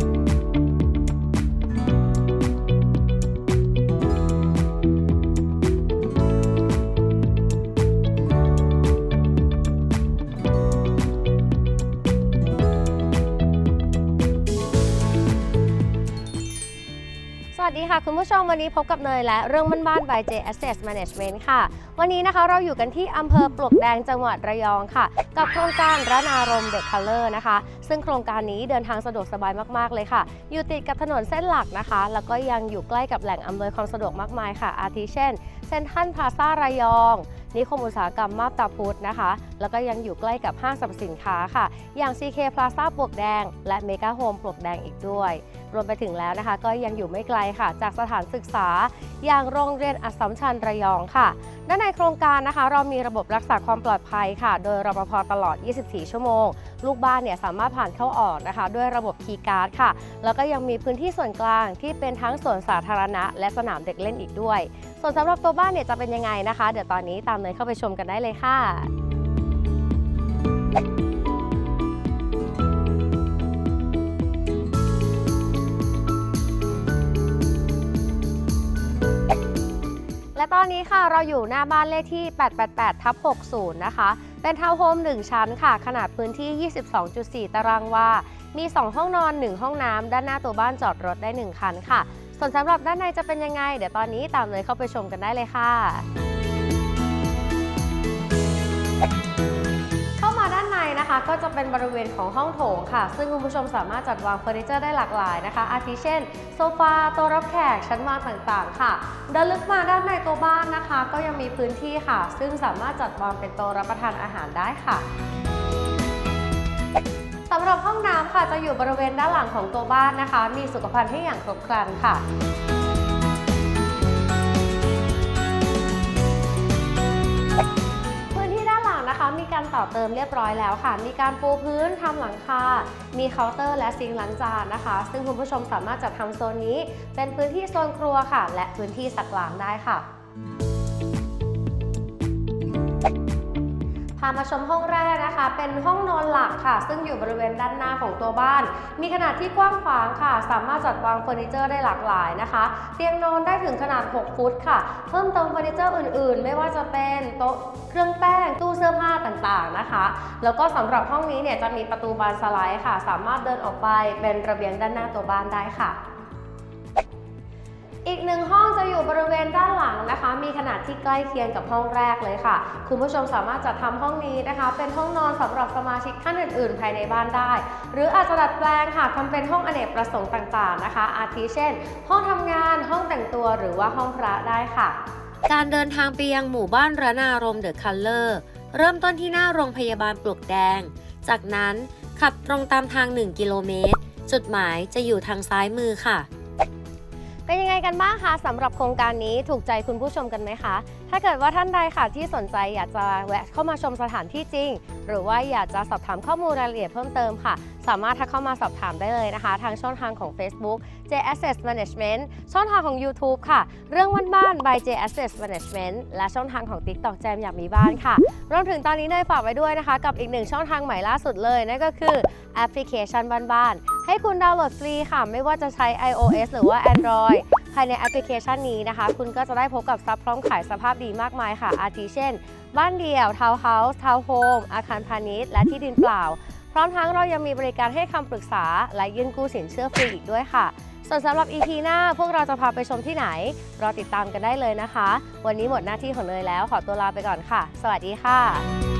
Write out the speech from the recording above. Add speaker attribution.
Speaker 1: ส วัสดีค่ะ คุณผู้ชมวันนี้พบกับเนยและเรื่องบ้านๆ by J Asset Management ค่ะ วันนี้นะคะเราอยู่กันที่อำเภอปลวกแดงจังหวัดระยองค่ะ กับโครงการระนารมเด็กคัลเลอร์นะคะ ซึ่งโครงการนี้เดินทางสะดวกสบายมากๆเลยค่ะ อยู่ติดกับถนนเส้นหลักนะคะ แล้วก็ยังอยู่ใกล้กับแหล่งอำนวยความสะดวกมากมายค่ะ อาทิเช่นเซนทัลพลาซ่าระยองนิคมอุตสาหกรรมมาบตาพุธนะคะ แล้วก็ยังอยู่ใกล้กับห้างสรรพสินค้าค่ะ อย่าง CK Plaza ปลวกแดง และ Mega Home ปลวกแดงอีกด้วย รวมไปถึงแล้วนะคะ ก็ยังอยู่ไม่ไกลค่ะ จากสถานศึกษาอย่างโรงเรียนอัสสัมชัญระยองค่ะ ด้านในโครงการนะคะ เรามีระบบรักษาความปลอดภัยค่ะ โดยรปภตลอด 24 ชั่วโมง ลูกบ้านเนี่ยสามารถผ่านเข้าออกนะคะ ด้วยระบบคีย์การ์ดค่ะ แล้วก็ยังมีพื้นที่ส่วนกลางที่เป็นทั้งสวนสาธารณะ และสนามเด็กเล่นอีกด้วย ส่วนสำหรับตัวบ้านเนี่ยจะเป็นยังไงนะคะ เดี๋ยวตอนนี้ตามเนยเข้าไปชมกันได้เลยค่ะ ตอนนี้ค่ะเราอยู่หน้าบ้านเลขที่ 888ทับ60 นะคะ เป็นทาวน์โฮม 1 ชั้นค่ะ ขนาดพื้นที่ 22.4 ตารางวา มี 2 ห้องนอน 1 ห้องน้ำ ด้านหน้าตัวบ้านจอดรถได้ 1 คันค่ะ ส่วนสำหรับด้านในจะเป็นยังไง เดี๋ยวตอนนี้ตามเลยเข้าไปชมกันได้เลยค่ะ ก็จะเป็นบริเวณของห้องโถงค่ะ ซึ่งคุณผู้ชมสามารถจัดวางเฟอร์นิเจอร์ได้หลากหลายนะคะ อาทิเช่น โซฟาโต๊ะรับแขกชั้นวางต่างๆ ค่ะเดินลึกมาด้านในตัวบ้านนะคะ ก็ยังมีพื้นที่ค่ะ ซึ่งสามารถจัดวางเป็นโต๊ะรับประทานอาหารได้ค่ะสำหรับห้องน้ำค่ะจะอยู่บริเวณด้านหลังของตัวบ้านนะคะ มีสุขภัณฑ์ให้อย่างครบครันค่ะ ต่อเติมเรียบร้อยแล้วค่ะ มีการปูพื้นทำหลังคา มีเคาน์เตอร์และซิงค์ล้างจานนะคะ ซึ่งคุณผู้ชมสามารถจัดทำโซนนี้ เป็นพื้นที่โซนครัวค่ะ และพื้นที่สักล้างได้ค่ะพามาชมห้องแรกนะคะ เป็นห้องนอนหลักค่ะ ซึ่งอยู่บริเวณด้านหน้าของตัวบ้าน มีขนาดที่กว้างขวางค่ะ สามารถจัดวางเฟอร์นิเจอร์ได้หลากหลายนะคะ เตียงนอนได้ถึงขนาด 6 ฟุตค่ะ เพิ่มเติมเฟอร์นิเจอร์อื่นๆ ไม่ว่าจะเป็นโต๊ะเครื่องแป้ง ตู้เสื้อผ้า ต่างๆนะคะ แล้วก็สำหรับห้องนี้เนี่ยจะมีประตูบานสไลด์ค่ะ สามารถเดินออกไปเป็นระเบียงด้านหน้าตัวบ้านได้ค่ะอีกหนึ่งห้องจะอยู่บริเวณด้านหลังนะคะ มีขนาดที่ใกล้เคียงกับห้องแรกเลยค่ะ คุณผู้ชมสามารถจัดทำห้องนี้นะคะ เป็นห้องนอนสำหรับสมาชิกท่านอื่น ๆ ภายในบ้านได้ หรืออาจจะดัดแปลงค่ะทำเป็นห้องอเนกประสงค์ต่างๆนะคะ อาทิเช่น ห้องทำงานห้องแต่งตัวหรือว่าห้องพระได้ค่ะ การเดินทางไปยังหมู่บ้านระนารมเดอะคัลเลอร์ เริ่มต้นที่หน้าโรงพยาบาลปลวกแดง จากนั้นขับตรงตามทาง 1 กิโลเมตร จุดหมายจะอยู่ทางซ้ายมือค่ะ เป็นยังไงกันบ้างคะสำหรับโครงการนี้ถูกใจคุณผู้ชมกันไหมคะ ถ้าเกิดว่าท่านใดค่ะที่สนใจอยากจะแวะเข้ามาชมสถานที่จริง หรือว่าอยากจะสอบถามข้อมูลรายละเอียดเพิ่มเติมค่ะ สามารถทักเข้ามาสอบถามได้เลยนะคะ ทางช่องทางของ Facebook J Asset Management ช่องทางของ YouTube ค่ะ เรื่องวันบ้าน by J Asset Management และช่องทางของ TikTok แจมอยากมีบ้านค่ะรวมถึงตอนนี้เนยฝากไว้ด้วยนะคะ กับอีกหนึ่งช่องทางใหม่ล่าสุดเลยนั่นก็คือแอปพลิเคชันบ้านๆ ให้คุณดาวน์โหลดฟรีค่ะ ไม่ว่าจะใช้ iOS หรือว่า Android ภายในแอปพลิเคชันนี้นะคะ คุณก็จะได้พบกับซับพร้อมขายสภาพดีมากมายค่ะ อาทิเช่น บ้านเดี่ยว ทาวน์เฮาส์ ทาวน์โฮม อาคารพาณิชย์ และที่ดินเปล่า พร้อมทั้งเรายังมีบริการให้คำปรึกษา และยื่นกู้สินเชื่อฟรีอีกด้วยค่ะ ส่วนสำหรับ EP หน้า พวกเราจะพาไปชมที่ไหน รอติดตามกันได้เลยนะคะ วันนี้หมดหน้าที่ของเนยแล้ว ขอตัวลาไปก่อนค่ะ สวัสดีค่ะ